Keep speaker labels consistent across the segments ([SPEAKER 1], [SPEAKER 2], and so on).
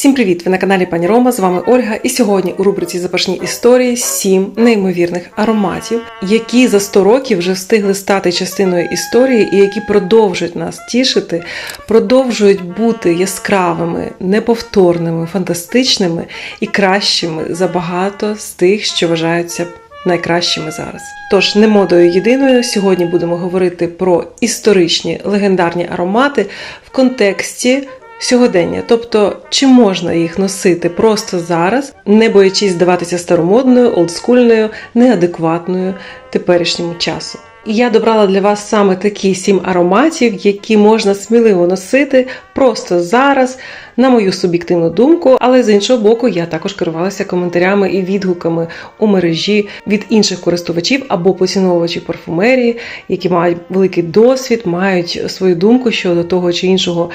[SPEAKER 1] Всім привіт! Ви на каналі Пані Рома. З вами Ольга. І сьогодні у рубриці Запашні історії сім неймовірних ароматів, які за 100 років вже встигли стати частиною історії і які продовжують нас тішити, продовжують бути яскравими, неповторними, фантастичними і кращими за багато з тих, що вважаються найкращими зараз. Тож не модою єдиною сьогодні будемо говорити про історичні легендарні аромати в контексті сьогодення, тобто чи можна їх носити просто зараз, не боячись здаватися старомодною, олдскульною, неадекватною теперішньому часу. І я добрала для вас саме такі сім ароматів, які можна сміливо носити просто зараз, на мою суб'єктивну думку. Але з іншого боку, я також керувалася коментарями і відгуками у мережі від інших користувачів або поціновувачів парфумерії, які мають великий досвід, мають свою думку щодо того чи іншого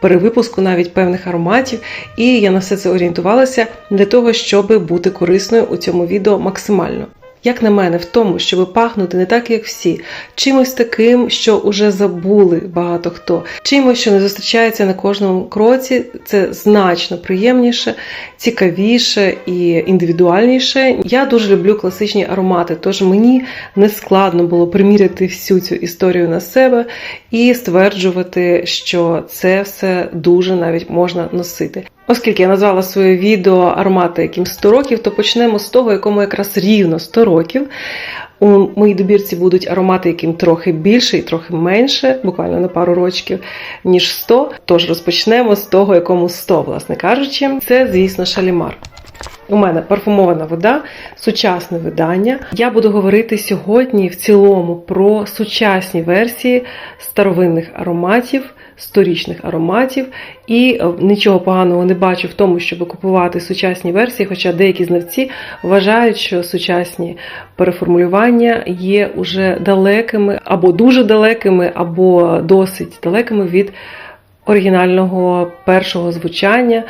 [SPEAKER 1] перевипуску, навіть певних ароматів. І я на все це орієнтувалася для того, щоб бути корисною у цьому відео максимально як на мене, в тому, щоб пахнути не так, як всі, чимось таким, що уже забули багато хто, чимось, що не зустрічається на кожному кроці, це значно приємніше, цікавіше і індивідуальніше. Я дуже люблю класичні аромати, тож мені не складно було приміряти всю цю історію на себе і стверджувати, що це все дуже навіть можна носити. Оскільки я назвала своє відео аромати, яким 100 років, то почнемо з того, якому якраз рівно 100 років. У моїй добірці будуть аромати, яким трохи більше і трохи менше, буквально на пару рочків, ніж 100. Тож розпочнемо з того, якому 100, власне кажучи. Це, звісно, шалімар. У мене парфумована вода, сучасне видання. Я буду говорити сьогодні в цілому про сучасні версії старовинних ароматів сторічних ароматів, і е, нічого поганого не бачу в тому, щоб купувати сучасні версії, хоча деякі знавці вважають, що сучасні переформулювання є уже далекими, або дуже далекими, або досить далекими від оригінального першого звучання.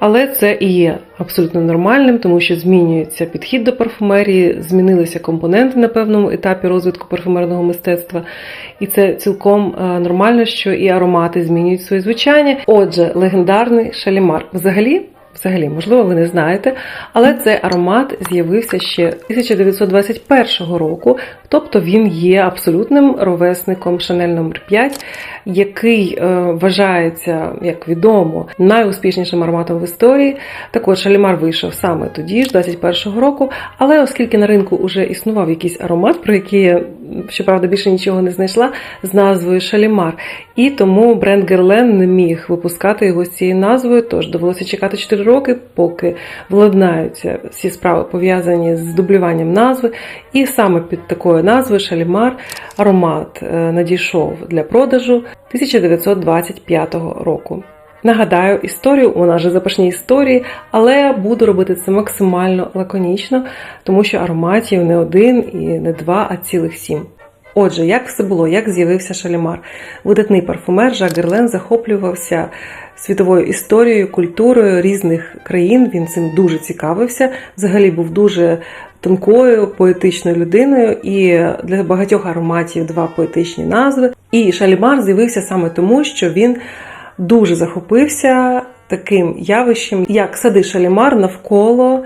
[SPEAKER 1] Але це і є абсолютно нормальним, тому що змінюється підхід до парфумерії, змінилися компоненти на певному етапі розвитку парфумерного мистецтва, і це цілком е, нормально, що і аромати змінюють своє звучання. Отже, легендарний шалімар. Взагалі. Взагалі, можливо, ви не знаєте, але цей аромат з'явився ще 1921 року, тобто він є абсолютним ровесником Шанель номер 5 який е, вважається, як відомо, найуспішнішим ароматом в історії. Так от Шалімар вийшов саме тоді ж, 21-го року. Але оскільки на ринку вже існував якийсь аромат, про який я, щоправда, більше нічого не знайшла, з назвою Шалімар. І тому бренд Герлен не міг випускати його з цією назвою, тож довелося чекати 4 роки, поки владнаються всі справи пов'язані з дублюванням назви. І саме під такою назвою Шалімар аромат е, надійшов для продажу 1925 року. Нагадаю, історію у нас же запашні історії, але буду робити це максимально лаконічно, тому що ароматів не один і не два, а цілих сім. Отже, як все було, як з'явився Шалімар? Видатний парфумер Жак Герлен захоплювався світовою історією, культурою різних країн. Він цим дуже цікавився. Взагалі був дуже тонкою, поетичною людиною, і для багатьох ароматів два поетичні назви. І Шалімар з'явився саме тому, що він дуже захопився таким явищем, як сади Шалімар навколо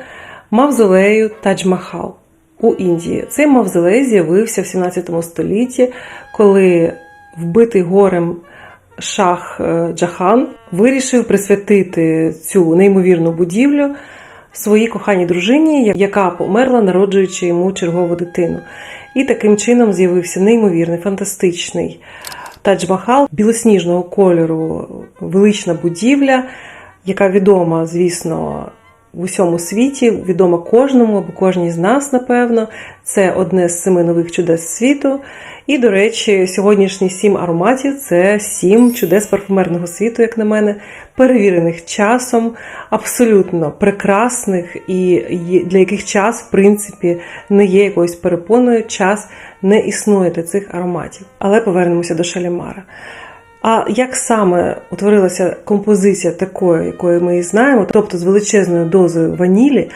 [SPEAKER 1] мавзолею Тадж-Махал у Індії. Цей мавзолей з'явився в 17 столітті, коли вбитий горем шах е, Джахан вирішив присвятити цю неймовірну будівлю своїй коханій дружині, яка померла, народжуючи йому чергову дитину. І таким чином з'явився неймовірний, фантастичний Тадж-Махал білосніжного кольору, велична будівля, яка відома, звісно, в усьому світі, відома кожному або кожній з нас, напевно. Це одне з семи нових чудес світу. І, до речі, сьогоднішні сім ароматів це сім чудес парфумерного світу, як на мене, перевірених часом, абсолютно прекрасних, і для яких час, в принципі, не є якоюсь перепоною, час не існує для цих ароматів. Але повернемося до Шалімара. А як саме утворилася композиція такої, якої ми і знаємо, тобто з величезною дозою ванілі,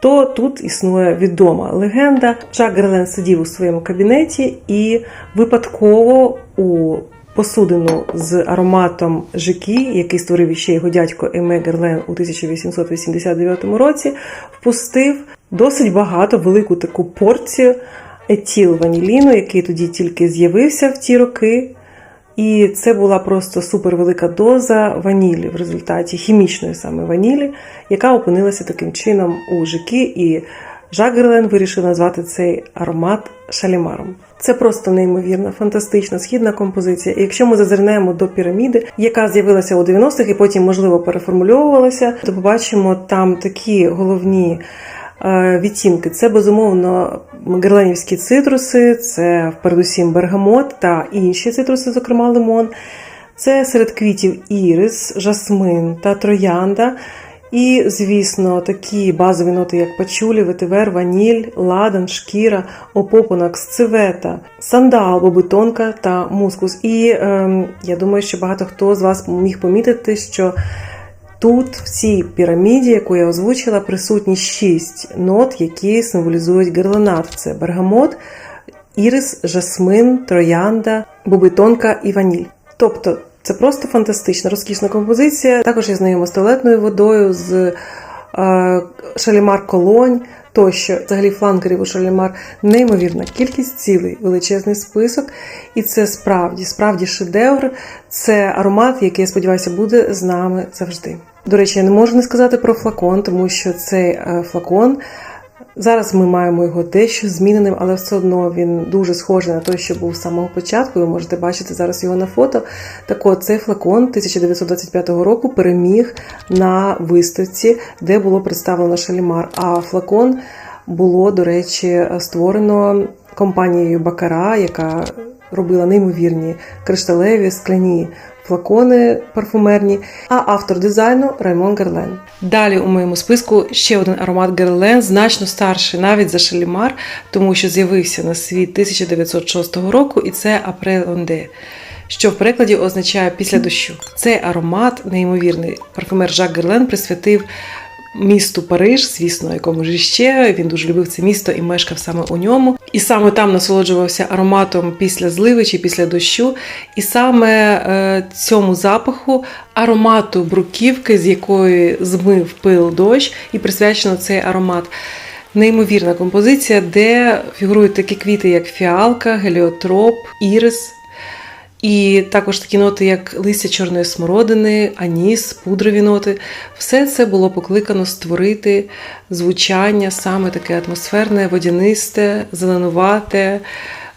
[SPEAKER 1] то тут існує відома легенда. Жак Герлен сидів у своєму кабінеті і випадково у посудину з ароматом Жикі, який створив ще його дядько Еме Герлен у 1889 році, впустив досить багато велику таку порцію етіл ваніліну, який тоді тільки з'явився в ті роки. І це була просто супервелика доза ванілі в результаті хімічної саме ванілі, яка опинилася таким чином у Жикі, і Жак вирішив назвати цей аромат шалімаром. Це просто неймовірна, фантастична східна композиція. І якщо ми зазирнемо до піраміди, яка з'явилася у 90-х і потім, можливо, переформульовувалася, то побачимо там такі головні відтінки. Це безумовно герленівські цитруси, це передусім бергамот та інші цитруси, зокрема лимон. Це серед квітів ірис, жасмин та троянда. І, звісно, такі базові ноти, як пачулі, ветивер, ваніль, ладан, шкіра, опопонакс, цивета, сандал, бобитонка та мускус. І ем, я думаю, що багато хто з вас міг помітити, що тут, в цій піраміді, яку я озвучила, присутні шість нот, які символізують герленат. Це бергамот, ірис, жасмин, троянда, бобитонка і ваніль. Тобто це просто фантастична, розкішна композиція. Також я знайома з туалетною водою, з е, шалімар колонь тощо. Взагалі фланкерів у шалімар неймовірна кількість, цілий величезний список. І це справді, справді шедевр. Це аромат, який, я сподіваюся, буде з нами завжди. До речі, я не можу не сказати про флакон, тому що цей е, флакон. Зараз ми маємо його дещо зміненим, але все одно він дуже схожий на той, що був з самого початку. Ви можете бачити зараз його на фото. Так от цей флакон 1925 року переміг на виставці, де було представлено шалімар. А флакон було, до речі, створено компанією Бакара, яка робила неймовірні кришталеві скляні флакони парфумерні, а автор дизайну Раймон Герлен. Далі у моєму списку ще один аромат Герлен, значно старший навіть за Шалімар, тому що з'явився на світ 1906 року, і це Апрел Онде. Що в перекладі означає після дощу. Цей аромат, неймовірний, парфумер Жак Герлен присвятив місту Париж, звісно, якому ж ще він дуже любив це місто і мешкав саме у ньому. І саме там насолоджувався ароматом після зливи чи після дощу. І саме е, цьому запаху, аромату бруківки, з якої змив пил дощ, і присвячено цей аромат. Неймовірна композиція, де фігурують такі квіти, як фіалка, геліотроп, ірис. І також такі ноти, як листя чорної смородини, аніс, пудрові ноти. Все це було покликано створити звучання саме таке атмосферне, водянисте, зеленувате,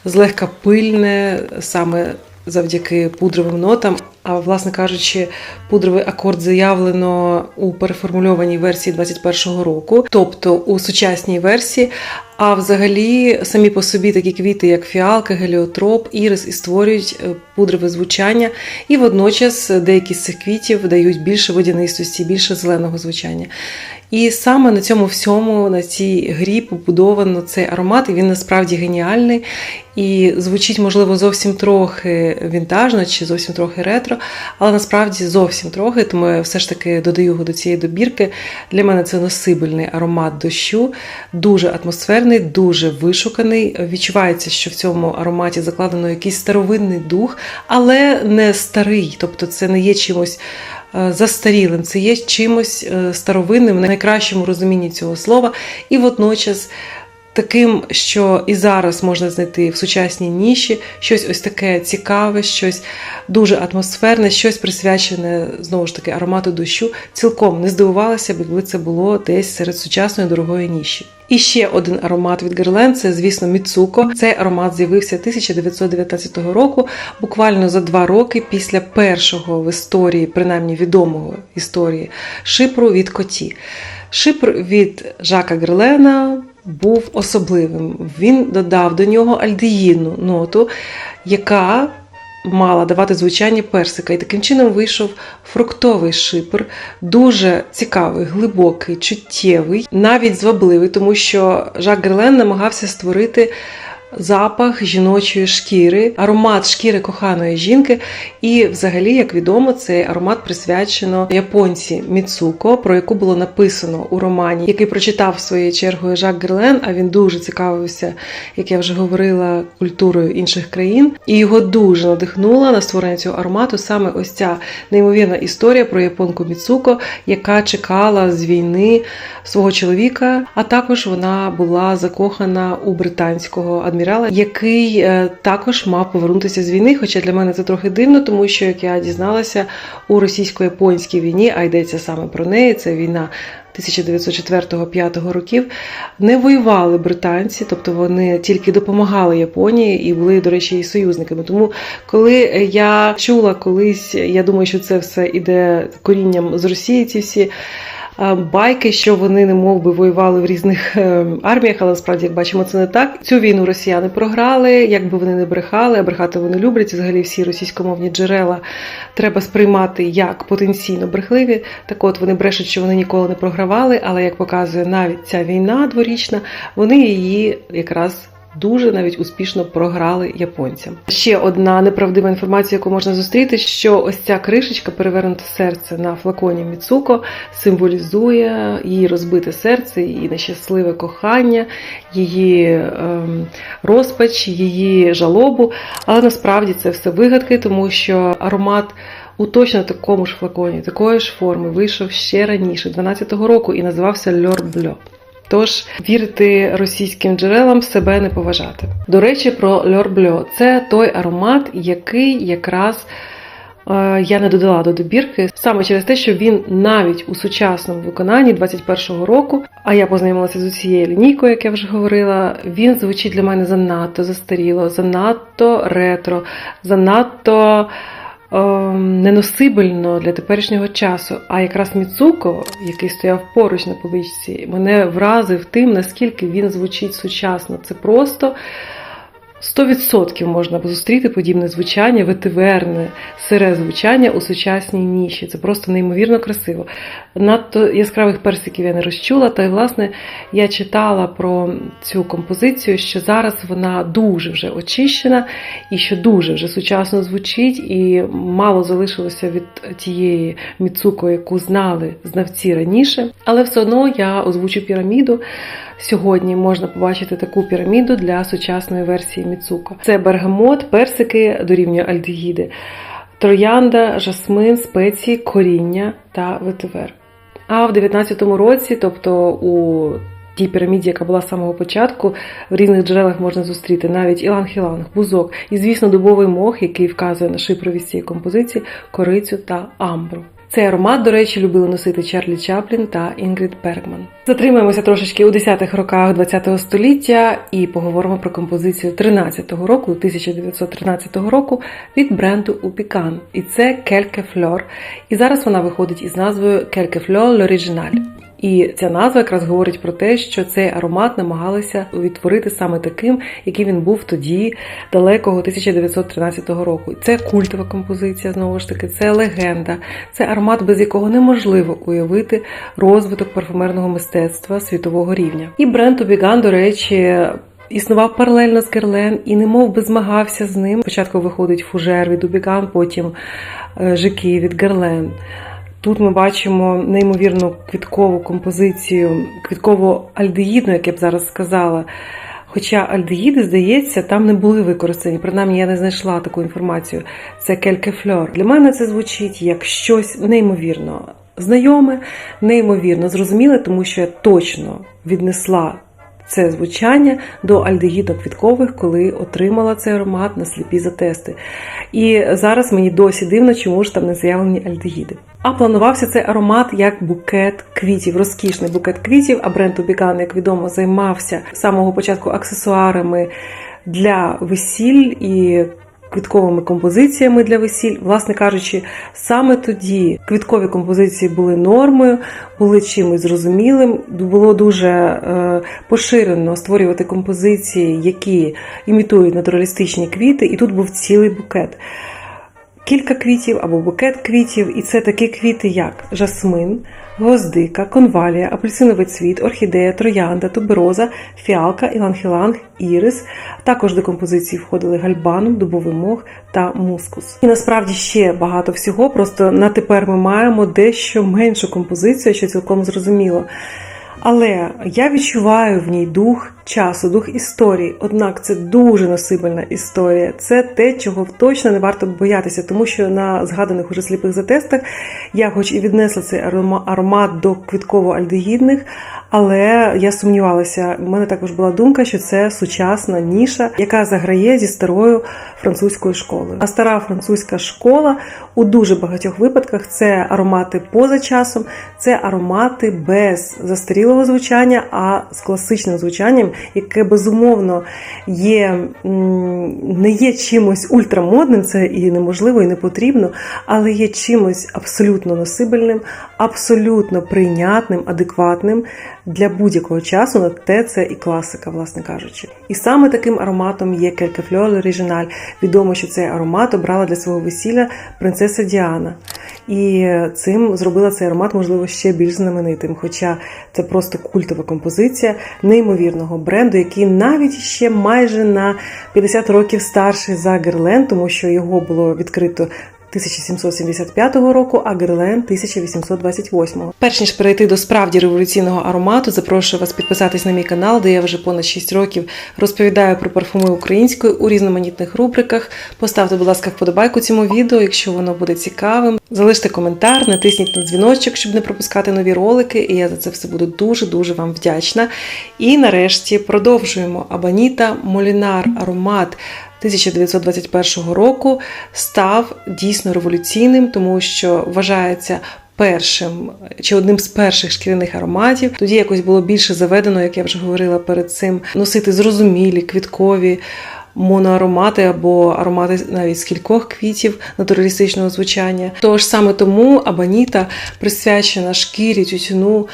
[SPEAKER 1] злегка пильне, саме завдяки пудровим нотам. А власне кажучи, пудровий акорд заявлено у переформульованій версії 21-го року, тобто у сучасній версії. А взагалі самі по собі такі квіти, як фіалка, геліотроп, ірис, і створюють е, пудрове звучання, і водночас деякі з цих квітів дають більше водянистості, більше зеленого звучання. І саме на цьому всьому, на цій грі побудовано цей аромат, і він насправді геніальний. І звучить, можливо, зовсім трохи вінтажно чи зовсім трохи ретро, але насправді зовсім трохи, тому я все ж таки додаю його до цієї добірки. Для мене це носибельний аромат дощу, дуже атмосферний, дуже вишуканий. Відчувається, що в цьому ароматі закладено якийсь старовинний дух, але не старий, тобто це не є чимось. е, Застарілим, це є чимось е, старовинним в найкращому розумінні цього слова, і водночас таким, що і зараз можна знайти в сучасній ніші, щось ось таке цікаве, щось дуже атмосферне, щось присвячене знову ж таки аромату дощу. Цілком не здивувалася б, якби це було десь серед сучасної дорогої ніші. І ще один аромат від Герлен це, звісно, Міцуко. Цей аромат з'явився 1919 року, буквально за два роки після першого в історії, принаймні відомого історії, шипру від коті. Шипр від Жака Герлена був особливим. Він додав до нього альдеїнну ноту, яка мала давати звучання персика. І таким чином вийшов фруктовий шипр, дуже цікавий, глибокий, чуттєвий, навіть звабливий, тому що Жак Герлен намагався створити запах жіночої шкіри, аромат шкіри коханої жінки. І, взагалі, як відомо, цей аромат присвячено японці Міцуко, про яку було написано у романі, який прочитав своєю чергою Жак Герлен. А він дуже цікавився, як я вже говорила, культурою інших країн, і його дуже надихнула на створення цього аромату саме ось ця неймовірна історія про японку Міцуко, яка чекала з війни свого чоловіка. А також вона була закохана у британського адмірала, який е, також мав повернутися з війни. Хоча для мене це трохи дивно, тому що як я дізналася у російсько-японській війні, а йдеться саме про неї, це війна. 1904-5 років не воювали британці, тобто вони тільки допомагали Японії і були, до речі, і союзниками. Тому, коли я чула колись, я думаю, що це все іде корінням з Росії, ці всі байки, що вони не мов би воювали в різних е, арміях, але насправді, як бачимо, це не так. Цю війну росіяни програли, якби вони не брехали, а брехати вони люблять. І Взагалі всі російськомовні джерела треба сприймати як потенційно брехливі. Так от вони брешуть, що вони ніколи не програвали, але як показує навіть ця війна дворічна, вони її якраз. Дуже навіть успішно програли японцям. Ще одна неправдива інформація, яку можна зустріти, що ось ця кришечка, перевернуте серце на флаконі Міцуко, символізує її розбите серце, її нещасливе кохання, її ем, розпач, її жалобу. Але насправді це все вигадки, тому що аромат. У точно такому ж флаконі, такої ж форми, вийшов ще раніше, 12-го року, і називався Льор Бльо. Тож вірити російським джерелам себе не поважати. До речі, про Льор Бльо це той аромат, який якраз е, я не додала до добірки саме через те, що він навіть у сучасному виконанні 21-го року, а я познайомилася з усією лінійкою, як я вже говорила, він звучить для мене занадто застаріло, занадто ретро, занадто неносибельно для теперішнього часу. А якраз Міцуко, який стояв поруч на поличці, мене вразив тим, наскільки він звучить сучасно. Це просто 100% можна зустріти подібне звучання, ветиверне, сире звучання у сучасній ніші. Це просто неймовірно красиво. Надто яскравих персиків я не розчула, та й власне я читала про цю композицію, що зараз вона дуже вже очищена і що дуже вже сучасно звучить, і мало залишилося від тієї міцуко, яку знали знавці раніше. Але все одно я озвучу піраміду. Сьогодні можна побачити таку піраміду для сучасної версії Міцуко. Це бергамот, персики дорівнює альдегіди, троянда, жасмин, спеції, коріння та ветивер. А в 19-му році, тобто у тій піраміді, яка була з самого початку, в різних джерелах можна зустріти навіть іланг-іланг, бузок і, звісно, дубовий мох, який вказує на шипровість цієї композиції, корицю та амбру. Цей аромат, до речі, любили носити Чарлі Чаплін та Інгрід Бергман. Затримаємося трошечки у 10-х роках ХХ століття і поговоримо про композицію 13-го року, 1913 року від бренду Упікан. І це Кельке Фльор. І зараз вона виходить із назвою Кельке Фльор. І ця назва якраз говорить про те, що цей аромат намагалися відтворити саме таким, який він був тоді, далекого 1913 року. Це культова композиція, знову ж таки, це легенда, це аромат, без якого неможливо уявити розвиток парфумерного мистецтва світового рівня. І бренд Обіган, до речі. Існував паралельно з Герлен і немов би змагався з ним. Спочатку виходить фужер від Убіган, потім е, Жики від Герлен. Тут ми бачимо неймовірну квіткову композицію, квітково-альдеїдну, як я б зараз сказала. Хоча альдеїди, здається, там не були використані. Принаймні, я не знайшла таку інформацію. Це келькефльор. Для мене це звучить як щось неймовірно знайоме, неймовірно зрозуміле, тому що я точно віднесла це звучання до альдегідок квіткових, коли отримала цей аромат на сліпі затести. І зараз мені досі дивно, чому ж там не заявлені альдегіди. А планувався цей аромат як букет квітів, розкішний букет квітів. А бренд Убіган, як відомо, займався з самого початку аксесуарами для весіль і квітковими композиціями для весіль. Власне кажучи, саме тоді квіткові композиції були нормою, були чимось зрозумілим. Було дуже е, поширено створювати композиції, які імітують натуралістичні квіти, і тут був цілий букет. Кілька квітів або букет квітів, і це такі квіти, як жасмин, гвоздика, конвалія, апельсиновий цвіт, орхідея, троянда, тубероза, фіалка, іланг-іланг, ірис. Також до композиції входили гальбанум, дубовий мох та мускус. І насправді ще багато всього. Просто на тепер ми маємо дещо меншу композицію, що цілком зрозуміло. Але я відчуваю в ній дух часу, дух історії. Однак це дуже насибельна історія. Це те, чого точно не варто боятися, тому що на згаданих уже сліпих затестах я, хоч і віднесла цей аромат до квітково-альдегідних, але я сумнівалася. У мене також була думка, що це сучасна ніша, яка заграє зі старою французькою школою. А стара французька школа у дуже багатьох випадках це аромати поза часом, це аромати без застарілого звучання, а з класичним звучанням, яке безумовно є не є чимось ультрамодним, це і неможливо, і не потрібно, але є чимось абсолютно носибельним, абсолютно прийнятним, адекватним для будь-якого часу. На те це і класика, власне кажучи. І саме таким ароматом є Quelquefleur L'Original. Відомо, що цей аромат обрала для свого весілля принцеса Діана. І цим зробила цей аромат, можливо, ще більш знаменитим. Хоча це просто культова композиція неймовірного бренду, який навіть ще майже на 50 років старший за Герлен, тому що його було відкрито 1775 року, а Герлен 1828. Перш ніж перейти до справді революційного аромату, запрошую вас підписатись на мій канал, де я вже понад 6 років розповідаю про парфуми української у різноманітних рубриках. Поставте, будь ласка, вподобайку цьому відео, якщо воно буде цікавим. Залиште коментар, натисніть на дзвіночок, щоб не пропускати нові ролики, і я за це все буду дуже дуже вам вдячна. І нарешті продовжуємо Абаніта Молінар аромат. 1921 року став дійсно революційним, тому що вважається першим чи одним з перших шкіряних ароматів. Тоді якось було більше заведено, як я вже говорила перед цим, носити зрозумілі квіткові. Моноаромати або аромати навіть з кількох квітів натуралістичного звучання. Тож саме тому Абаніта присвячена шкірі тютюну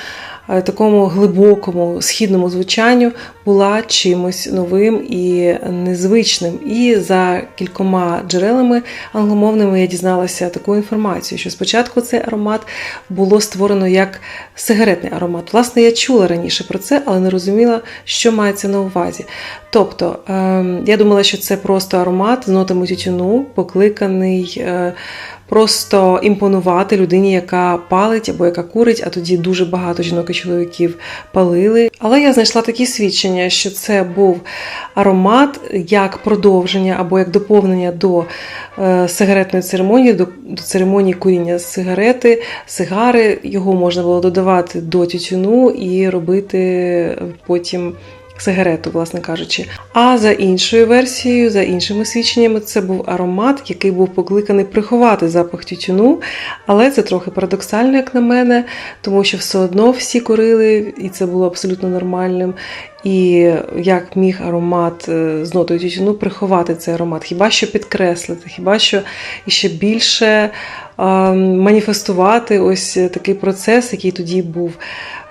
[SPEAKER 1] такому глибокому східному звучанню була чимось новим і незвичним. І за кількома джерелами англомовними я дізналася таку інформацію, що спочатку цей аромат було створено як сигаретний аромат. Власне, я чула раніше про це, але не розуміла, що мається на увазі. Тобто, ем, я думала, що це просто аромат з нотами тютюну, покликаний. Просто імпонувати людині, яка палить або яка курить, а тоді дуже багато жінок і чоловіків палили. Але я знайшла такі свідчення, що це був аромат як продовження або як доповнення до е, сигаретної церемонії, до церемонії куріння сигарети, сигари. Його можна було додавати до тютюну і робити потім сигарету, власне кажучи. А за іншою версією, за іншими свідченнями, це був аромат, який був покликаний приховати запах тютюну, але це трохи парадоксально, як на мене, тому що все одно всі курили, і це було абсолютно нормальним. І як міг аромат е, з нотою тютюну приховати цей аромат, хіба що підкреслити, хіба що іще більше маніфестувати ось такий процес, який тоді був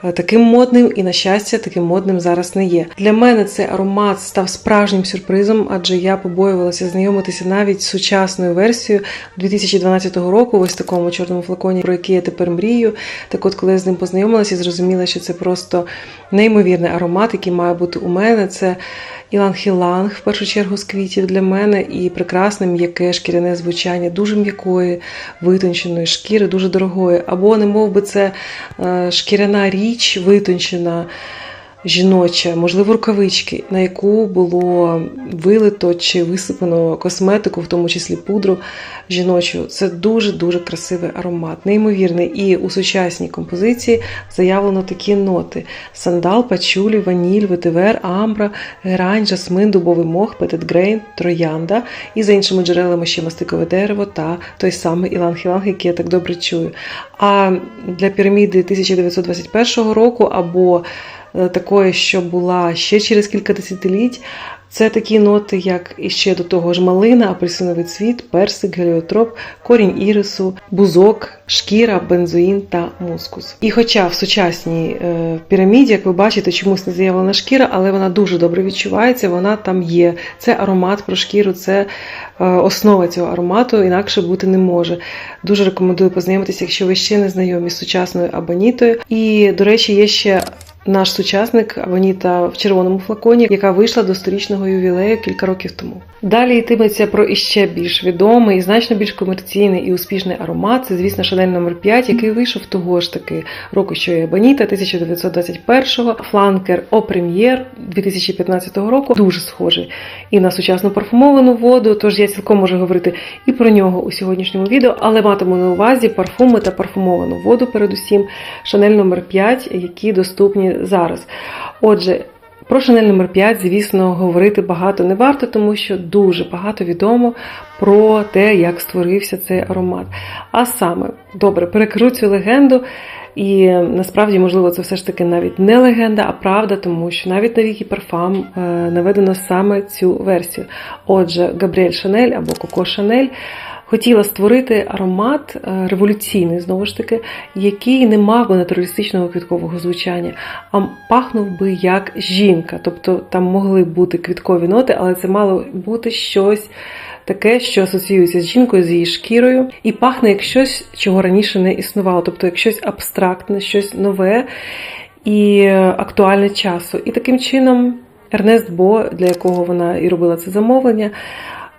[SPEAKER 1] е, таким модним, і, на щастя, таким модним зараз не є. Для мене цей аромат став справжнім сюрпризом, адже я побоювалася знайомитися навіть з сучасною версією 2012 року, ось такому чорному флаконі, про який я тепер мрію. Так от, коли я з ним познайомилася, зрозуміла, що це просто неймовірний аромат, який має бути у мене. Це іланг-іланг, в першу чергу, з квітів для мене, і прекрасне м'яке шкіряне звучання, дуже м'якої, витонченої шкіри, дуже дорогої. Або, не мов би, це е, шкіряна річ, витончена. Жіноча, можливо, рукавички, на яку було вилито чи висипано косметику, в тому числі пудру жіночу. Це дуже-дуже красивий аромат, неймовірний. І у сучасній композиції заявлено такі ноти: сандал, пачулі, ваніль, ветивер, амбра, герань, жасмин, дубовий мох, петитгрейн, троянда. І за іншими джерелами ще мастикове дерево та той самий іланг-іланг, який я так добре чую. А для піраміди 1921 року або такої, що була ще через кілька десятиліть, Це такі ноти, як іще до того ж малина, апельсиновий цвіт, персик, геліотроп, корінь ірису, бузок, шкіра, бензоїн та мускус. І хоча в сучасній е, піраміді, як ви бачите, чомусь не заявлена шкіра, але вона дуже добре відчувається, вона там є. Це аромат про шкіру, це е, основа цього аромату, інакше бути не може. Дуже рекомендую познайомитися, якщо ви ще не знайомі з сучасною абонітою. І, до речі, є ще наш сучасник Аваніта в червоному флаконі, яка вийшла до сторічного ювілею кілька років тому. Далі йтиметься про іще більш відомий і значно більш комерційний і успішний аромат. Це, звісно, Шанель номер 5 який вийшов того ж таки року, що і Абаніта 1921-го, фланкер О Прем'єр 2015 року. Дуже схожий і на сучасну парфумовану воду. Тож я цілком можу говорити і про нього у сьогоднішньому відео, але матиму на увазі парфуми та парфумовану воду, передусім Шанель номер 5 які доступні зараз. Отже. Про Шанель номер 5 звісно, говорити багато не варто, тому що дуже багато відомо про те, як створився цей аромат. А саме, добре, перекру цю легенду, і насправді, можливо, це все ж таки навіть не легенда, а правда, тому що навіть на Вікі Парфам е, наведено саме цю версію. Отже, Габріель Шанель або Коко Шанель. Хотіла створити аромат е, революційний, знову ж таки, який не мав би натуралістичного квіткового звучання, а пахнув би як жінка. Тобто там могли бути квіткові ноти, але це мало бути щось таке, що асоціюється з жінкою, з її шкірою, і пахне як щось, чого раніше не існувало, тобто як щось абстрактне, щось нове і актуальне часу. І таким чином Ернест Бо, для якого вона і робила це замовлення,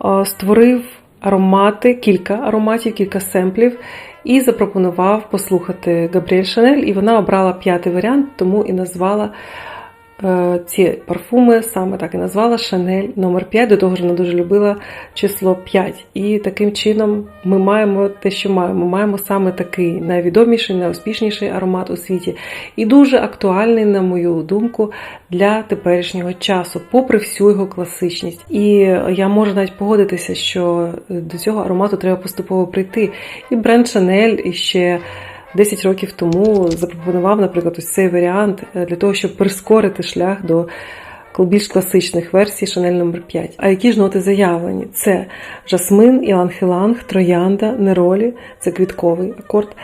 [SPEAKER 1] е, створив аромати, кілька ароматів, кілька семплів, і запропонував послухати Габріель Шанель, і вона обрала п'ятий варіант, тому і назвала ці парфуми, саме так і назвала Шанель номер 5 До того ж, вона дуже любила число 5. І таким чином ми маємо те, що маємо. Маємо саме такий найвідоміший, найуспішніший аромат у світі, і дуже актуальний, на мою думку, для теперішнього часу, попри всю його класичність. І я можу навіть погодитися, що до цього аромату треба поступово прийти. І бренд Шанель іще 10 років тому запропонував, наприклад, ось цей варіант для того, щоб прискорити шлях до більш класичних версій Шанель номер 5 А які ж ноти заявлені? Це жасмин, іланг-іланг, троянда, неролі, це квітковий акорд.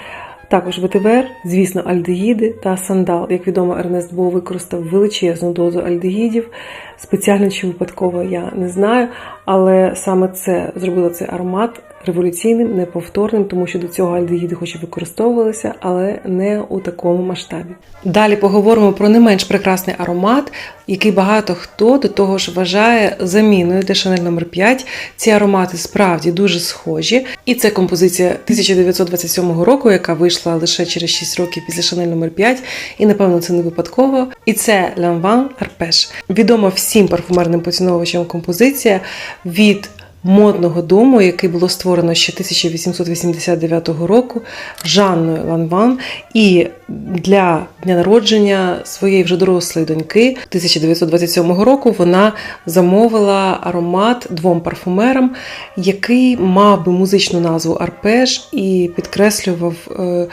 [SPEAKER 1] Також ветивер, звісно, альдегіди та сандал. Як відомо, Ернест Бо використав величезну дозу альдегідів. Спеціально чи випадково я не знаю, але саме це зробило цей аромат революційним, неповторним, тому що до цього альдегіди хоч і використовувалися, але не у такому масштабі. Далі поговоримо про не менш прекрасний аромат, який багато хто до того ж вважає заміною для Шанель номер 5 Ці аромати справді дуже схожі. І це композиція 1927 року, яка вийшла лише через 6 років після Шанель номер 5 і напевно це не випадково. І це Ланван Арпеш. Відома всім парфумерним поціновувачам композиція від модного дому, який було створено ще 1889 року Жанною Ланван. І для дня народження своєї вже дорослої доньки 1927 року вона замовила аромат двом парфумерам, який мав би музичну назву Арпеж і підкреслював. Е,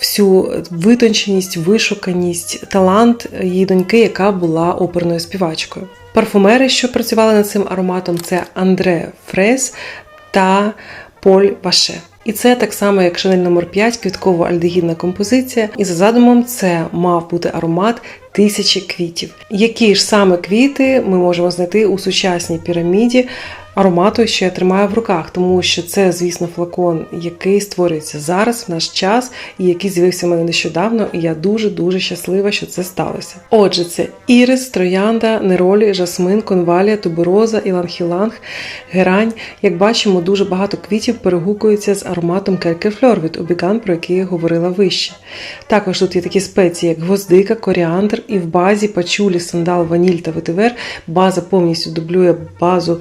[SPEAKER 1] всю витонченість, вишуканість, талант її доньки, яка була оперною співачкою. Парфумери, що працювали над цим ароматом, це Андре Фрес та Поль Ваше. І це так само, як Шанель номер 5 квітково-альдегідна композиція. І за задумом це мав бути аромат тисячі квітів. Які ж саме квіти ми можемо знайти у сучасній піраміді аромату, я тримаю в руках, тому що це, звісно, флакон, який створюється зараз, в наш час, і який з'явився в мене нещодавно, і я дуже-дуже щаслива, що це сталося. Отже, це ірис, троянда, неролі, жасмин, конвалія, тубероза, іланг-іланг, герань. Як бачимо, дуже багато квітів перегукуються з ароматом келькефльор від Обіган, про який я говорила вище. Також тут є такі спеції, як гвоздика, коріандр, і в базі пачулі, сандал, ваніль та ветивер. База повністю дублює базу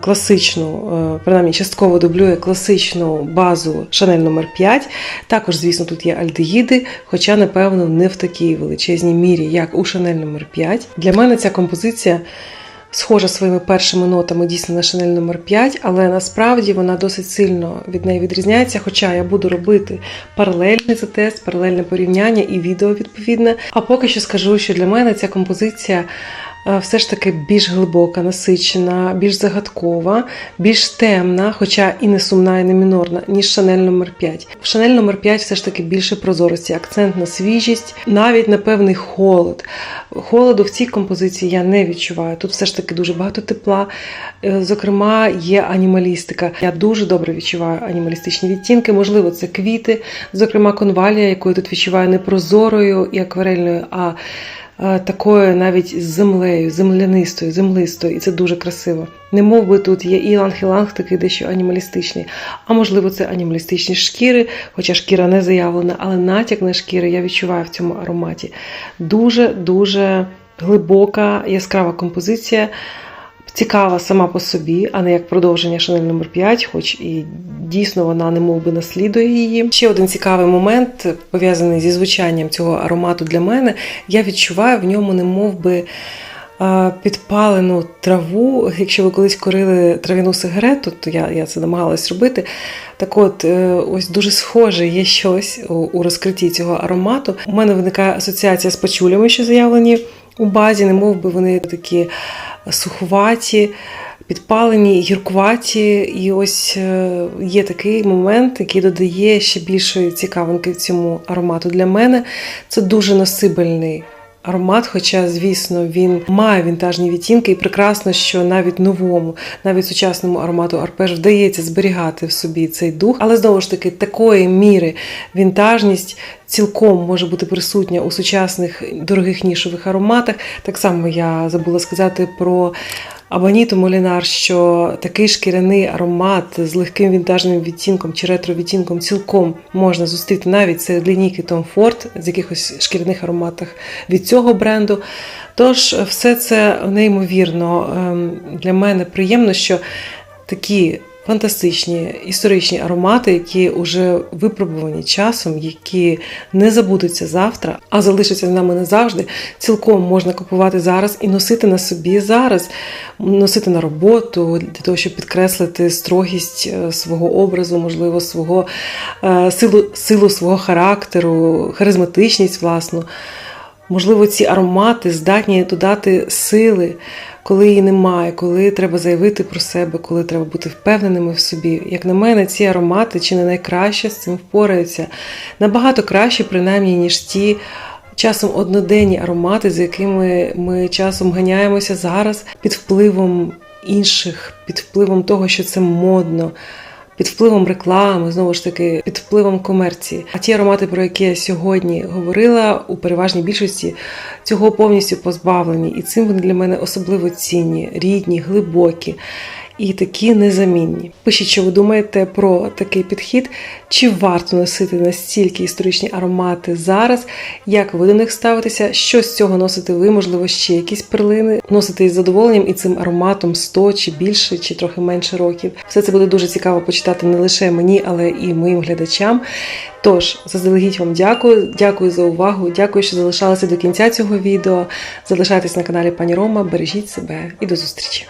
[SPEAKER 1] класичну, е, принаймні частково дублює класичну базу Шанель номер 5 Також, звісно, тут є альдеїди, хоча, напевно, не в такій величезній мірі, як у Шанель номер 5 Для мене ця композиція. Схожа своїми першими нотами дійсно на Шанель номер 5 але насправді вона досить сильно від неї відрізняється. Хоча я буду робити паралельний затест, паралельне порівняння і відео відповідне. А поки що скажу, що для мене ця композиція е, все ж таки більш глибока, насичена, більш загадкова, більш темна, хоча і не сумна, і не мінорна, ніж Шанель номер 5. В Шанель номер 5 все ж таки більше прозорості, акцент на свіжість, навіть на певний холод. Холоду в цій композиції я не відчуваю. Тут все ж таки дуже багато тепла. Е, Зокрема, є анімалістика. Я дуже добре відчуваю анімалістичні відтінки. Можливо, це квіти, зокрема, конвалія, яку я тут відчуваю не прозорою і акварельною, а е, такою навіть з землею, землянистою, землистою, і це дуже красиво. Не мов би тут є і ланг такий дещо анімалістичний, а можливо, це анімалістичні шкіри, хоча шкіра не заявлена, але натяк на шкіри я відчуваю в цьому ароматі. Дуже-дуже глибока, яскрава композиція. Цікава сама по собі, а не як продовження Шанель номер 5 хоч і дійсно вона не мов би наслідує її. Ще один цікавий момент, пов'язаний зі звучанням цього аромату для мене. Я відчуваю в ньому, не мов би підпалену траву. Якщо ви колись курили трав'яну сигарету, то я, я це намагалась робити. Так от, е, ось дуже схоже є щось у, у розкритті цього аромату. У мене виникає асоціація з пачулями, що заявлені у базі, не мов би вони такі суховаті, підпалені, гіркуваті. І ось е, є такий момент, який додає ще більшої цікавинки цьому аромату. Для мене це дуже насибельний. Аромат, хоча, звісно, він має вінтажні відтінки, і прекрасно, що навіть новому, навіть сучасному аромату арпеж вдається зберігати в собі цей дух, але знову ж таки такої міри вінтажність цілком може бути присутня у сучасних дорогих нішових ароматах. Так само я забула сказати про Абаніто Молінар, що такий шкіряний аромат з легким вінтажним відтінком чи ретро-відтінком цілком можна зустріти навіть серед лінійки Tom Ford з якихось шкіряних ароматах від цього бренду. Тож, все це неймовірно ем, для мене приємно, що такі фантастичні історичні аромати, які вже випробувані часом, які не забудуться завтра, а залишаться з нами назавжди, цілком можна купувати зараз і носити на собі зараз, носити на роботу для того, щоб підкреслити строгість е, свого образу, можливо, свого е, силу, силу свого характеру, харизматичність власну. Можливо, ці аромати здатні додати сили, коли її немає, коли треба заявити про себе, коли треба бути впевненими в собі. Як на мене, ці аромати чи не найкраще з цим впораються. Набагато краще, принаймні, ніж ті. Часом одноденні аромати, з якими ми часом ганяємося зараз під впливом інших, під впливом того, що це модно, під впливом реклами, знову ж таки, під впливом комерції. А ті аромати, про які я сьогодні говорила, у переважній більшості цього повністю позбавлені. І цим вони для мене особливо цінні, рідні, глибокі. І такі незамінні. Пишіть, що ви думаєте про такий підхід, чи варто носити настільки історичні аромати зараз, як ви до них ставитеся, що з цього носите ви, можливо, ще якісь перлини, носите із задоволенням і цим ароматом 100 чи більше, чи трохи менше років. Все це буде дуже цікаво почитати не лише мені, але і моїм глядачам. Тож, заздалегідь вам дякую, дякую за увагу, дякую, що залишалися до кінця цього відео. Залишайтесь на каналі Пані Рома, бережіть себе і до зустрічі!